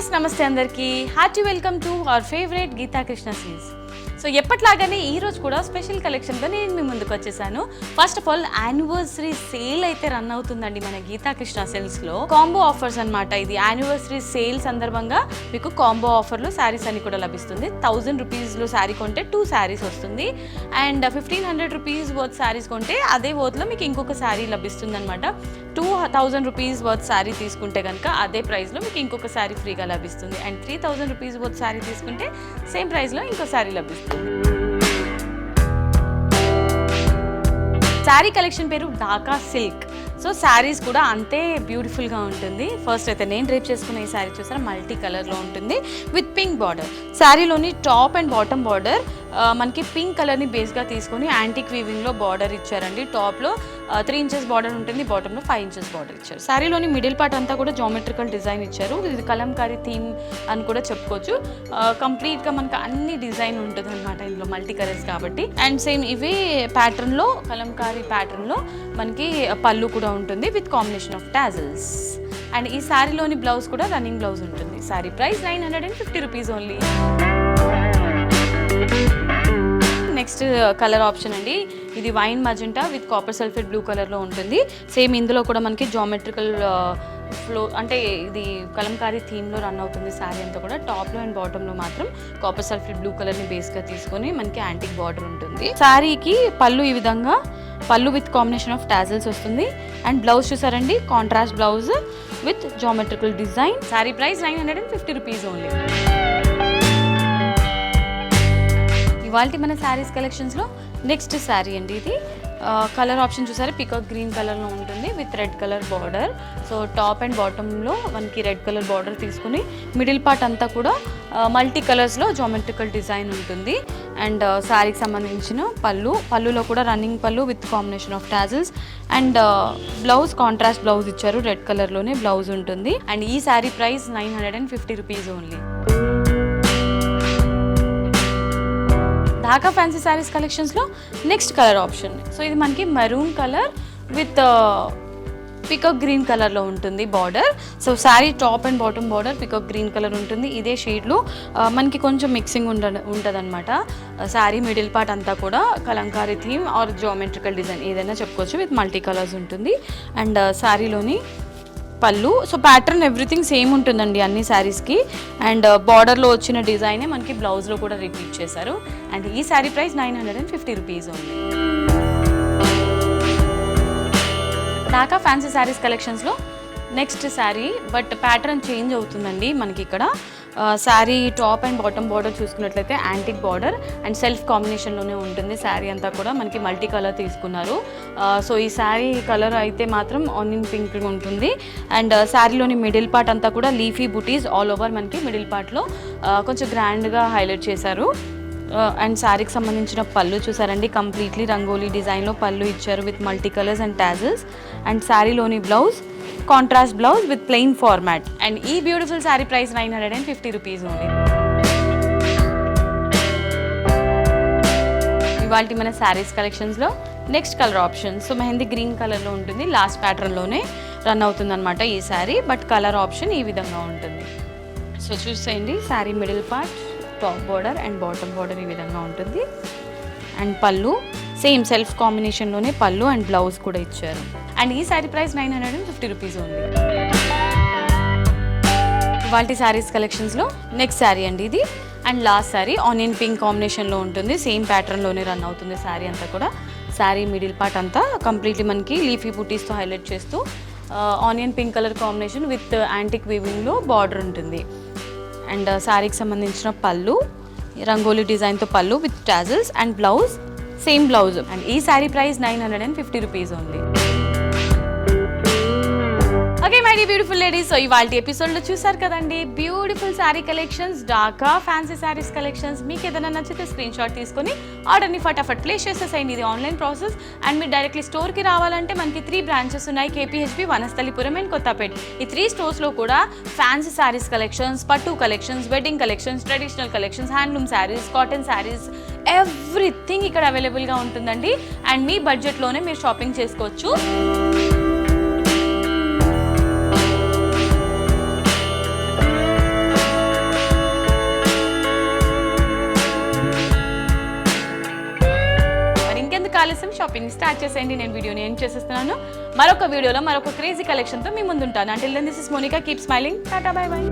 Yes నమస్తే అందరికీ hearty welcome to our favourite Geetha Krishna scenes so ఎప్పట్లాగానే ఈ రోజు కూడా స్పెషల్ కలెక్షన్తో నేను మీ ముందుకు వచ్చేసాను. First of all anniversary sale అయితే రన్ అవుతుందండి మన గీతాకృష్ణ సెల్స్లో కాంబో ఆఫర్స్ అన్నమాట ఇది. యానివర్సరీ సేల్ సందర్భంగా మీకు కాంబో ఆఫర్లో శారీస్ అని కూడా లభిస్తుంది. థౌజండ్ రూపీస్లో శారీ కొంటే టూ శారీస్ వస్తుంది. And fifteen hundred rupees worth saris కొంటే అదే వర్త్లో మీకు ఇంకొక శారీ లభిస్తుంది అనమాట two thousand rupees worth sari తీసుకుంటే కనుక అదే ప్రైస్లో మీకు ఇంకొక శారీ ఫ్రీగా లభిస్తుంది. And three thousand rupees worth sari తీసుకుంటే సేమ్ ప్రైస్లో ఇంకో శారీ లభిస్తుంది. శారీ కలెక్షన్ పేరు ఢాకా సిల్క్ సో శారీస్ కూడా అంతే బ్యూటిఫుల్గా ఉంటుంది. ఫస్ట్ అయితే నేను డ్రేప్ చేసుకున్న ఈ శారీ చూసారా? మల్టీ కలర్లో ఉంటుంది. విత్ పింక్ బార్డర్ శారీలోని టాప్ అండ్ బాటమ్ బార్డర్ మనకి పింక్ కలర్ని బేస్గా తీసుకొని యాంటిక్ వీవింగ్లో బార్డర్ ఇచ్చారండి. టాప్లో త్రీ ఇంచెస్ బార్డర్ ఉంటుంది బాటంలో ఫైవ్ ఇంచెస్ బార్డర్ ఇచ్చారు. శారీలోని మిడిల్ పార్ట్ అంతా కూడా జామెట్రికల్ డిజైన్ ఇచ్చారు. ఇది కలంకారీ థీమ్ అని కూడా చెప్పుకోవచ్చు. కంప్లీట్గా మనకి అన్ని డిజైన్ ఉంటుంది అనమాట ఇందులో మల్టీ కలర్స్ కాబట్టి. అండ్ సేమ్ ఇవి ప్యాటర్న్లో కలంకారీ ప్యాటర్న్లో మనకి పళ్ళు కూడా ఉంటుంది with combination of tassels. And ఈ శారీలోని బ్లౌజ్ కూడా రన్నింగ్ బ్లౌజ్ ఉంటుంది. Sari price nine hundred and fifty rupees only. Next colour option అండి. ఇది wine magenta with copper sulphate blue కలర్లో ఉంటుంది. సేమ్ ఇందులో కూడా మనకి జామెట్రికల్ ఫ్లో uh, అంటే ఇది కలంకారీ థీమ్లో రన్ అవుతుంది శారీ అంతా కూడా. టాప్లో అండ్ బాటంలో మాత్రం కాపర్ సల్ఫేట్ బ్లూ కలర్ని బేస్గా తీసుకొని మనకి యాంటిక్ బార్డర్ ఉంటుంది. శారీకి పళ్ళు ఈ విధంగా. పళ్ళు విత్ కాంబినేషన్ ఆఫ్ టాజల్స్ వస్తుంది. అండ్ బ్లౌజ్ చూసారండి? Contrast blouse with geometrical design sari price nine hundred and fifty rupees only ఇవాళ మన శారీస్ కలెక్షన్స్లో నెక్స్ట్ శారీ అండి ఇది. కలర్ ఆప్షన్ చూసారా? పికాక్ గ్రీన్ కలర్లో ఉంటుంది with red colour border. So top and బాటంలో మనకి రెడ్ కలర్ బార్డర్ తీసుకుని మిడిల్ పార్ట్ అంతా కూడా మల్టీ కలర్స్లో జామెట్రికల్ డిజైన్ ఉంటుంది. అండ్ శారీకి సంబంధించిన పళ్ళు పళ్ళులో కూడా రన్నింగ్ పళ్ళు with combination of tassels and blouse contrast blouse ఇచ్చారు రెడ్ కలర్లోనే బ్లౌజ్ ఉంటుంది. అండ్ ఈ sari price nine hundred and fifty rupees only. Dhaka fancy saris కలెక్షన్స్లో నెక్స్ట్ కలర్ ఆప్షన్ సో ఇది మనకి maroon colour with peacock green కలర్లో ఉంటుంది border so sari top and bottom border peacock green colour ఉంటుంది. ఇదే షేడ్లో uh, మనకి కొంచెం మిక్సింగ్ ఉండ ఉంటుందన్నమాట. శారీ మిడిల్ పార్ట్ అంతా కూడా Kalamkari theme or geometrical design ఏదైనా చెప్పుకోవచ్చు. విత్ మల్టీ కలర్స్ ఉంటుంది. అండ్ శారీలోని uh, పళ్ళు. సో ప్యాటర్న్ ఎవ్రీథింగ్ సేమ్ ఉంటుందండి అన్ని శారీస్కి అండ్ బార్డర్లో వచ్చిన డిజైనే మనకి బ్లౌజ్లో కూడా రిపీట్ చేశారు. అండ్ ఈ sari price nine hundred and fifty rupees ఉంది దాకా ఫ్యాన్సీ శారీస్ కలెక్షన్స్లో next sari but pattern change అవుతుందండి మనకి ఇక్కడ. Sari top and bottom border చూసుకున్నట్లయితే యాంటిక్ బార్డర్ అండ్ సెల్ఫ్ కాంబినేషన్లోనే ఉంటుంది. శారీ అంతా కూడా మనకి మల్టీ కలర్ తీసుకున్నారు. సో ఈ శారీ కలర్ అయితే మాత్రం ఆనియన్ పింక్ ఉంటుంది. అండ్ శారీలోని మిడిల్ పార్ట్ అంతా కూడా లీఫీ బుటీస్ ఆల్ ఓవర్ మనకి మిడిల్ పార్ట్లో కొంచెం గ్రాండ్గా హైలైట్ చేశారు. అండ్ శారీకి సంబంధించిన పళ్ళు చూసారండి. కంప్లీట్లీ రంగోలీ డిజైన్లో పళ్ళు ఇచ్చారు with multi colours and tassels and శారీలోని blouse contrast blouse with plain format and ఈ beautiful sari price nine hundred and fifty rupees only ఇవాళ మన శారీస్ కలెక్షన్స్లో next colour option so mehndi green కలర్లో ఉంటుంది. లాస్ట్ ప్యాటర్న్లోనే రన్ అవుతుంది అనమాట ఈ శారీ బట్ కలర్ ఆప్షన్ ఈ విధంగా ఉంటుంది. సో చూసేయండి. Sari middle part top border and bottom border ఈ విధంగా ఉంటుంది. అండ్ పళ్ళు సేమ్ సెల్ఫ్ కాంబినేషన్లోనే పళ్ళు అండ్ బ్లౌజ్ కూడా ఇచ్చారు. అండ్ ఈ sari price nine hundred and fifty rupees ఉంది. వాటి శారీస్ కలెక్షన్స్లో నెక్స్ట్ శారీ అండి ఇది. And last sari onion pink కాంబినేషన్లో ఉంటుంది. సేమ్ ప్యాటర్న్లోనే రన్ అవుతుంది శారీ అంతా కూడా. శారీ మిడిల్ పార్ట్ అంతా కంప్లీట్లీ మనకి లీఫీ బుటీస్తో హైలైట్ చేస్తూ onion pink colour combination with antique వీవింగ్లో border ఉంటుంది. అండ్ uh, శారీకి సంబంధించిన పళ్ళు రంగోలీ డిజైన్తో పళ్ళు with tassels and blouse same blouse and ఈ sari price nine hundred and fifty rupees ఉంది. Okay beautiful ladies. సో ఇవాళ ఎపిసోడ్లో చూసారు కదండి beautiful sari collections Dhaka fancy saris collections. మీకు ఏదైనా నచ్చితే స్క్రీన్ షాట్ తీసుకొని ఆర్డర్ని ఫటాఫట్ ప్లేస్ చేసేసేయండి. ఇది ఆన్లైన్ ప్రాసెస్ అండ్ మీరు డైరెక్ట్లీ స్టోర్కి రావాలంటే మనకి త్రీ బ్రాంచెస్ ఉన్నాయి. కేపీహెచ్బి వనస్థలిపురం అండ్ కొత్తపేట్ ఈ త్రీ స్టోర్స్లో కూడా ఫ్యాన్సీ శారీస్ కలెక్షన్స్ పట్టు collections wedding collections traditional collections handloom saris cotton saris everything ఇక్కడ అవైలబుల్గా ఉంటుందండి. అండ్ మీ బడ్జెట్లోనే మీరు షాపింగ్ చేసుకోవచ్చు. ఆలస్యం షాపింగ్ స్టార్ట్ చేసేయండి. నేను వీడియోని ఏం చేసేస్తున్నాను. మరొక వీడియోలో మరొక క్రేజీ కలెక్షన్తో మీ ముందుంటాను. అంటే this is Monica keep smiling tata bye bye